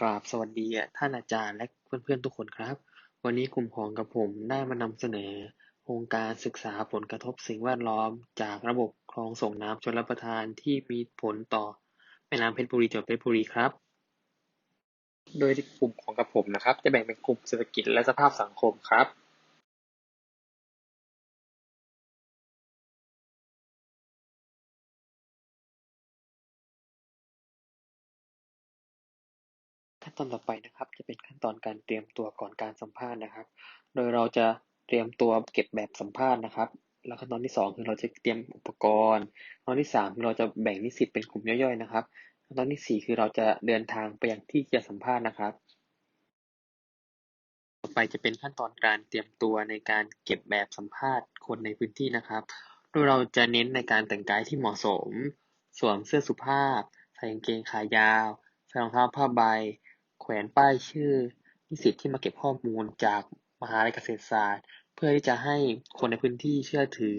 กราบสวัสดีท่านอาจารย์และเพื่อนๆทุกคนครับ วันนี้กลุ่มของกับผมได้มานำเสนอโครงการศึกษาผลกระทบสิ่งแวดล้อม จากระบบคลองส่งน้ำชลประทานที่มีผลต่อแม่น้ำเพชรบุรีจังหวัดเพชรบุรีครับ โดยกลุ่มของกับผมนะครับ จะแบ่งเป็นกลุ่มเศรษฐกิจและสภาพสังคมครับ ตอนต่อไปนะครับ จะเป็นขั้นตอนการเตรียมตัวก่อนการสัมภาษณ์นะครับ โดยเราจะเตรียมตัวเก็บแบบสัมภาษณ์นะครับ แล้วขั้นตอนที่สองคือเราจะเตรียมอุปกรณ์ขั้นตอนที่สามคือเราจะแบ่งนิสิตเป็นกลุ่มย่อยๆนะครับขั้นตอนที่สี่คือเราจะเดินทางไปยังที่จะสัมภาษณ์นะครับ ต่อไปจะเป็นขั้นตอนการเตรียมตัวในการเก็บแบบสัมภาษณ์คนในพื้นที่นะครับ โดยเราจะเน้นในการแต่งกายที่เหมาะสม สวมเสื้อสุภาพ ใส่กางเกงขายาวใส่รองเท้าผ้าใบ แขวนป้ายชื่อนิสิตที่มาเก็บข้อมูลจากมหาลัยเกษตรศาสตร์ เพื่อที่จะให้คนในพื้นที่เชื่อถือ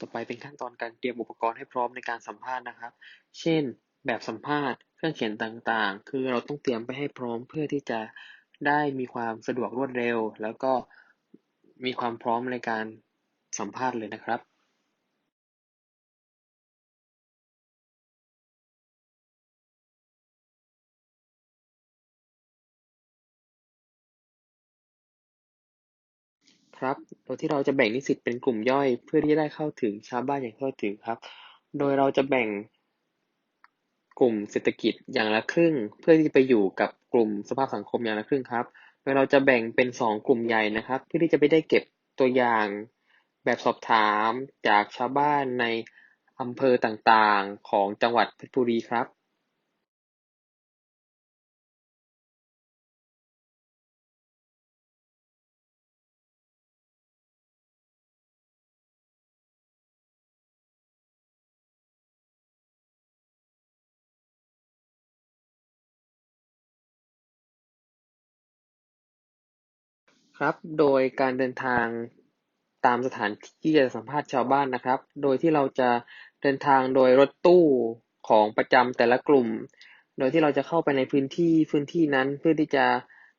ต่อไปเป็นขั้นตอนการเตรียมอุปกรณ์ให้พร้อมในการสัมภาษณ์นะครับ เช่น แบบสัมภาษณ์ เครื่องเขียนต่างๆ คือเราต้องเตรียมไปให้พร้อมเพื่อที่จะได้มีความสะดวกรวดเร็ว แล้วก็ มีความพร้อมในการสัมภาษณ์เลยนะครับครับ โดยที่เราจะแบ่งนิสิตเป็นกลุ่มย่อย เพื่อที่จะได้เข้าถึงชาวบ้านอย่างทั่วถึงครับ โดยเราจะแบ่งกลุ่มเศรษฐกิจอย่างละครึ่ง เพื่อที่ไปอยู่กับกลุ่มสภาพสังคมอย่างละครึ่งครับ โดยเราจะแบ่งเป็นสองกลุ่มใหญ่นะครับ เพื่อที่จะไปได้เก็บตัวอย่างแบบสอบถามจากชาวบ้านในอำเภอต่างๆ ของจังหวัดเพชรบุรีครับ ครับ โดยการเดินทางตามสถานที่จะสัมภาษณ์ชาวบ้านนะครับ โดยที่เราจะเดินทางโดยรถตู้ของประจำแต่ละกลุ่ม โดยที่เราจะเข้าไปในพื้นที่พื้นที่นั้นเพื่อที่จะ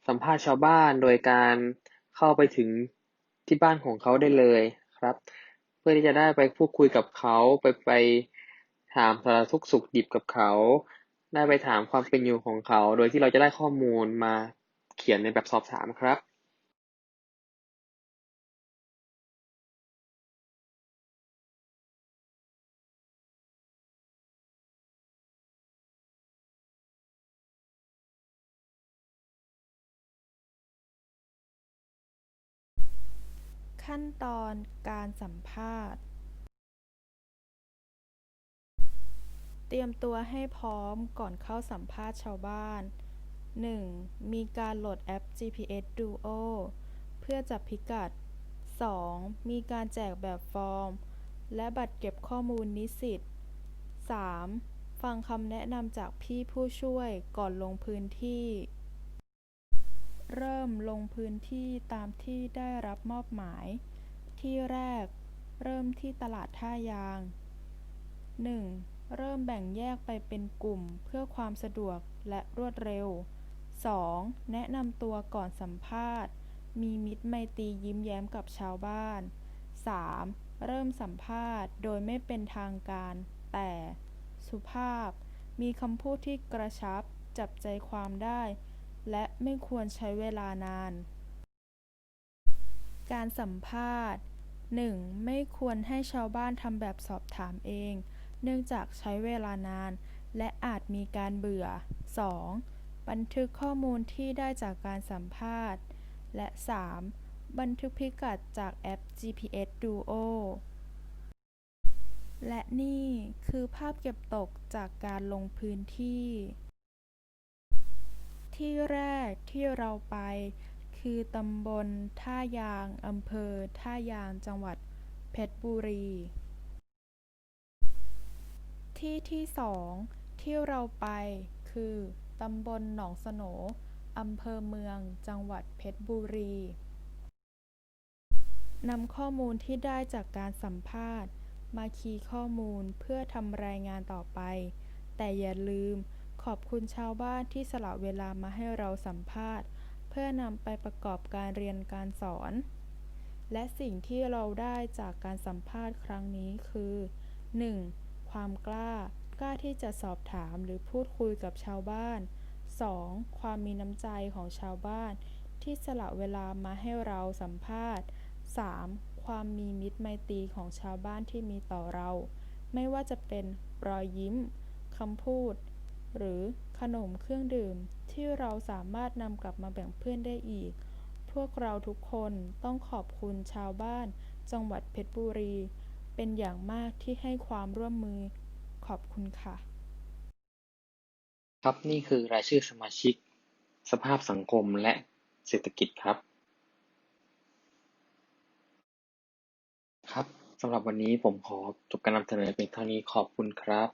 สัมภาษณ์ชาวบ้าน โดยการเข้าไปถึงที่บ้านของเขาได้เลยครับ เพื่อที่จะได้ไปพูดคุยกับเขาไปไปถามสารทุกสุขดิบกับเขา ได้ไปถามความเป็นอยู่ของเขา โดยที่เราจะได้ข้อมูลมาเขียนในแบบสอบถามครับ ขั้นตอนการสัมภาษณ์ เตรียมตัวให้พร้อมก่อนเข้าสัมภาษณ์ชาวบ้าน 1. มีการโหลดแอป GPS Duo เพื่อจับพิกัด 2. มีการแจกแบบฟอร์ม และบัตรเก็บข้อมูลนิสิต 3. ฟังคำแนะนำจากพี่ผู้ช่วยก่อนลงพื้นที่ เริ่มลงพื้นที่ตามที่ได้รับมอบหมาย ที่แรก เริ่มที่ตลาดท่ายาง 1. เริ่มแบ่งแยกไปเป็นกลุ่มเพื่อความสะดวกและรวดเร็ว 2. แนะนำตัวก่อนสัมภาษณ์ มีมิตรไมตรียิ้มแย้มกับชาวบ้าน 3. เริ่มสัมภาษณ์โดยไม่เป็นทางการ แต่สุภาพ มีคำพูดที่กระชับ จับใจความได้ และไม่ควรใช้เวลานาน การสัมภาษณ์ 1. ไม่ควรให้ชาวบ้านทำแบบสอบถามเอง เนื่องจากใช้เวลานาน และอาจมีการเบื่อ 2. บันทึกข้อมูลที่ได้จากการสัมภาษณ์ และ 3. บันทึกพิกัดจากแอป GPS Duo และนี่คือภาพเก็บตกจากการลงพื้นที่ ที่แรกที่เราไป คือตำบลท่ายางอำเภอท่ายางจังหวัดเพชรบุรี ที่ที่สองที่เราไปคือตำบลหนองโสนอำเภอเมืองจังหวัดเพชรบุรีนำข้อมูลที่ได้จากการสัมภาษณ์ มาคีย์ข้อมูลเพื่อทำรายงานต่อไป แต่อย่าลืม ขอบคุณชาวบ้านที่สละเวลามาให้เราสัมภาษณ์ เพื่อนำไปประกอบการเรียนการสอน และสิ่งที่เราได้จากการสัมภาษณ์ครั้งนี้คือ 1. ความกล้ากล้าที่จะสอบถามหรือพูดคุยกับชาวบ้าน 2. ความมีน้ำใจของชาวบ้าน ที่สละเวลามาให้เราสัมภาษณ์ 3. ความมีมิตรไมตรีของชาวบ้านที่มีต่อเรา ไม่ว่าจะเป็นรอยยิ้มคำพูด หรือขนมเครื่องดื่มที่เราสามารถนำกลับมาแบ่งเพื่อนได้อีก พวกเราทุกคนต้องขอบคุณชาวบ้าน จังหวัดเพชรบุรี เป็นอย่างมากที่ให้ความร่วมมือ ขอบคุณค่ะ ครับนี่คือรายชื่อสมาชิก สภาพสังคมและเศรษฐกิจครับ ครับสำหรับวันนี้ผมขอจบการนำเสนอเพียงเท่านี้ขอบคุณครับ